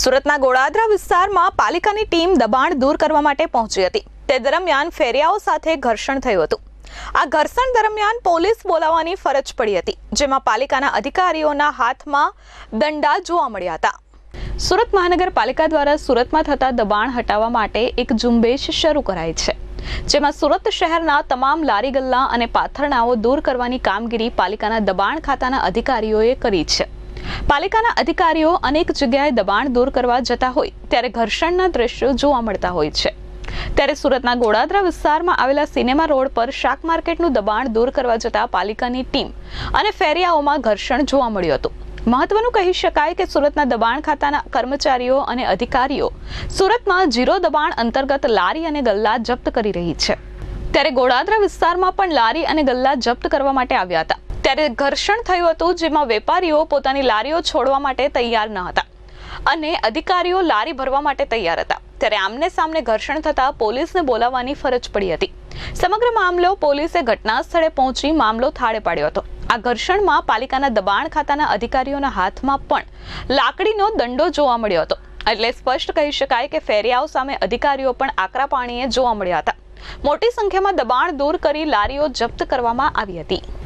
સુરતના ગોળાદરા વિસ્તારમાં પાલિકાની ટીમ દબાણ દૂર કરવા માટે પહોંચી હતી. તે દરમિયાન ફેરિયાઓ સાથે ઘર્ષણ થયું હતું. આ ઘર્ષણ દરમિયાન પોલીસ બોલાવવાની ફરજ પડી હતી, જેમાં પાલિકાના અધિકારીઓના હાથમાં દંડા જોવા મળ્યા હતા. સુરત મહાનગરપાલિકા દ્વારા સુરતમાં થતા દબાણ હટાવવા માટે એક ઝુંબેશ શરૂ કરાઈ છે, જેમાં સુરત શહેરના તમામ લારી ગલ્લા અને પાથરણાઓ દૂર કરવાની કામગીરી પાલિકાના દબાણ ખાતાના અધિકારીઓએ કરી છે. પાલિકાના અધિકારીઓ અનેક જગ્યાએ દબાણ દૂર કરવા જતા હોય, ત્યારે ઘર્ષણના દ્રશ્યો જોવા મળતા હોય છે. ત્યારે સુરતના ગોળાદરા વિસ્તારમાં આવેલા સિનેમા રોડ પર શાક માર્કેટનું દબાણ દૂર કરવા જતા પાલિકાની ટીમ અને ફેરિયાઓમાં ઘર્ષણ જોવા મળ્યું હતું. મહત્વનું કહી શકાય કે સુરતના દબાણ ખાતાના કર્મચારીઓ અને અધિકારીઓ સુરતમાં જીરો દબાણ અંતર્ગત લારી અને ગલ્લા જપ્ત કરી રહી છે. ત્યારે ગોળાદરા વિસ્તારમાં પણ લારી અને ગલ્લા જપ્ત કરવા માટે આવ્યા હતા. ત્યારે ઘર્ષણ થયું હતું, જેમાં વેપારીઓ પોતાની લારીઓ છોડવા માટે તૈયાર ન હતા અને અધિકારીઓ લારી ભરવા માટે તૈયાર હતા. ત્યારે આમને સામને ઘર્ષણ થતા પોલીસને બોલાવવાની ફરજ પડી હતી. સમગ્ર મામલો પોલીસે ઘટના સ્થળે પહોંચી મામલો થાળે પાડ્યો હતો. આ ઘર્ષણમાં પાલિકાના દબાણ ખાતાના અધિકારીઓના હાથમાં પણ લાકડીનો દંડો જોવા મળ્યો હતો. એટલે સ્પષ્ટ કહી શકાય કે ફેરિયાઓ સામે અધિકારીઓ પણ આકરા પાણીએ જોવા મળ્યા હતા. મોટી સંખ્યામાં દબાણ દૂર કરી લારીઓ જપ્ત કરવામાં આવી હતી.